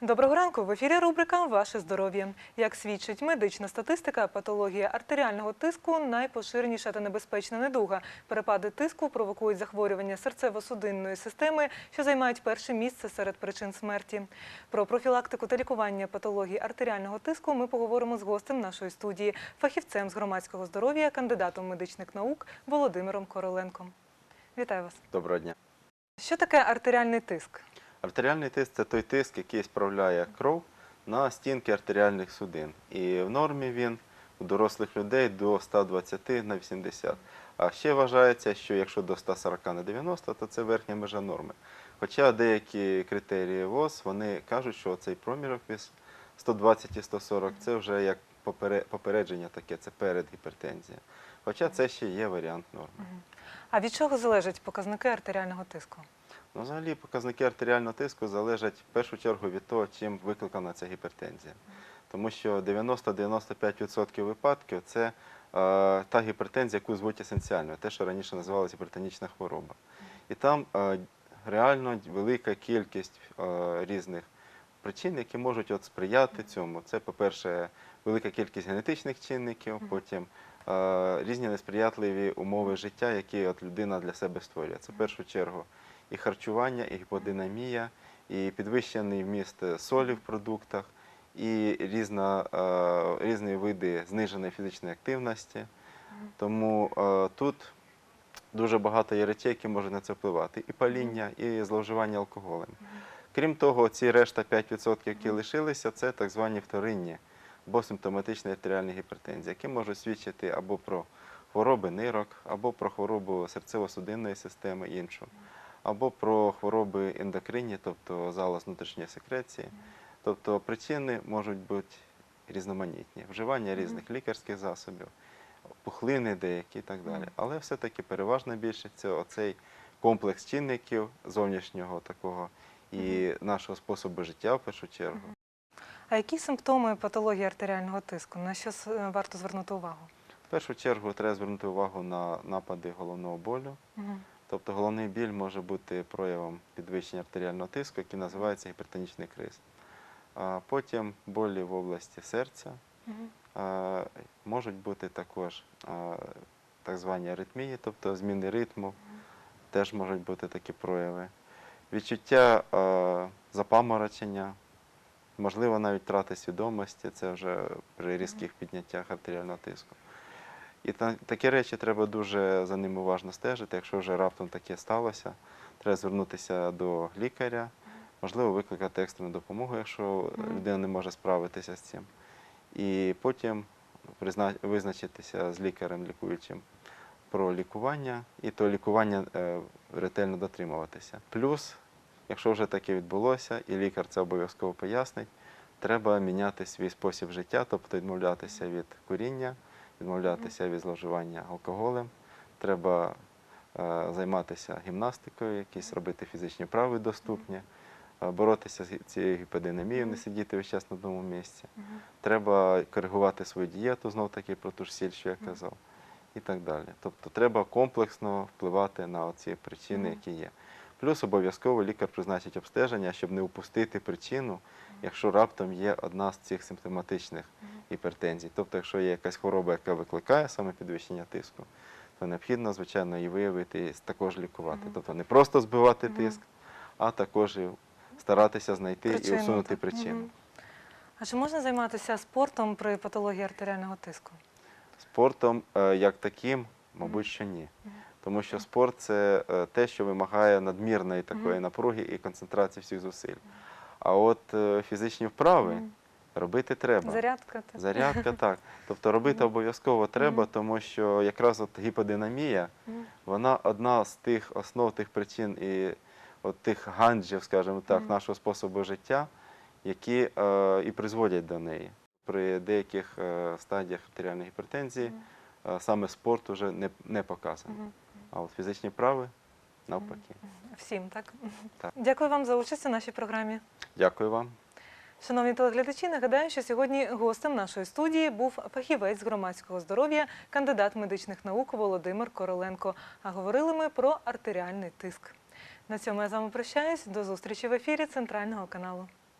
Доброго ранку. В ефірі рубрика Ваше здоров'я. Як свідчить медична статистика, патологія артеріального тиску найпоширеніша та небезпечна недуга. Перепади тиску провокують захворювання серцево-судинної системи, що займають перше місце серед причин смерті. Про профілактику та лікування патології артеріального тиску ми поговоримо з гостем нашої студії, фахівцем з громадського здоров'я, кандидатом медичних наук Володимиром Короленком. Вітаю вас. Доброго дня. Що таке артеріальний тиск? Артеріальний тиск це той тиск, який справляє кров на стінки артеріальних судин. І в нормі він у дорослих людей до 120 на 80. А ще вважається, що якщо до 140 на 90, то це верхня межа норми. Хоча деякі критерії ВОЗ вони кажуть, що цей проміжок між 120 і 140 це вже як попередження таке, це передгіпертензія. Хоча це ще є варіант норми. А від чого залежать показники артеріального тиску? Ну, взагалі показники артеріального тиску залежать в першу чергу від того, чим викликана ця гіпертензія. Тому що 90-95% випадків це е, та гіпертензія, яку звуть есенціальною, те, що раніше називалася гіпертонічна хвороба. І там е, реально велика кількість е, різних причин, які можуть от сприяти цьому. Це, по-перше, велика кількість генетичних чинників, потім різні несприятливі умови життя, які от людина для себе створює. Це в першу чергу і харчування, і гіподинамія, і підвищений вміст солі в продуктах, і різна, е, різні види зниженої фізичної активності. Тому е, тут дуже багато є речей, які можуть на це впливати. І паління, і зловживання алкоголем. Крім того, ці решта 5%, які лишилися, це так звані вторинні або симптоматичні артеріальні гіпертензії, які можуть свідчити або про хвороби нирок, або про хворобу серцево-судинної системи іншу, або про хвороби ендокринні, тобто залоз внутрішньої секреції. Тобто причини можуть бути різноманітні, вживання різних лікарських засобів, пухлини деякі і так далі. Але все-таки переважна більшість це оцей комплекс чинників зовнішнього такого і нашого способу життя в першу чергу. А які симптоми патології артеріального тиску? На що е, варто звернути увагу? В першу чергу треба звернути увагу на напади головного болю. Тобто головний біль може бути проявом підвищення артеріального тиску, який називається гіпертонічний криз. А потім болі в області серця. Можуть бути також так звані аритмії, тобто зміни ритму, теж можуть бути такі прояви. Відчуття запаморочення, можливо, навіть втрати свідомості, це вже при різких підняттях артеріального тиску. І такі речі треба дуже за ними уважно стежити. Якщо вже раптом таке сталося, треба звернутися до лікаря, можливо, викликати екстрену допомогу, якщо людина не може справитися з цим. І потім визначитися з лікарем лікуючим про лікування, і то лікування е, ретельно дотримуватися. Плюс, якщо вже таке відбулося, і лікар це обов'язково пояснить, треба міняти свій спосіб життя, тобто відмовлятися від куріння, відмовлятися від зловживання алкоголем. Треба е, займатися гімнастикою, якісь робити фізичні вправи доступні, е, боротися з цією гіподинамією, не сидіти весь час на одному місці. Треба коригувати свою дієту, знов таки про ту ж сіль, що я казав, і так далі. Тобто треба комплексно впливати на ці причини, які є. Плюс обов'язково лікар призначить обстеження, щоб не упустити причину, якщо раптом є одна з цих симптоматичних гіпертензій. Тобто, якщо є якась хвороба, яка викликає саме підвищення тиску, то необхідно, звичайно, її виявити і також лікувати. Тобто не просто збивати тиск, а також і старатися знайти Причину, і усунути так. причину. А чи можна займатися спортом при патології артеріального тиску? Спортом е, як таким, мабуть, що ні. Тому що спорт це е, те, що вимагає надмірної такої напруги і концентрації всіх зусиль. А от е, фізичні вправи робити треба. Зарядка? так? Зарядка так. Тобто робити обов'язково треба, тому що якраз от гіподинамія, вона одна з тих основ, тих причин і от тих ганджів, скажімо так, нашого способу життя, які е, і призводять до неї. При деяких е, стадіях артеріальної гіпертензії е, саме спорт вже не, не показаний. А от фізичні вправи навпаки. Всім, так? Так. Дякую вам за участь у нашій програмі. Дякую вам. Шановні телеглядачі, нагадаю, що сьогодні гостем нашої студії був фахівець з громадського здоров'я, кандидат медичних наук Володимир Короленко. А говорили ми про артеріальний тиск. На цьому я з вами прощаюсь. До зустрічі в ефірі Центрального каналу.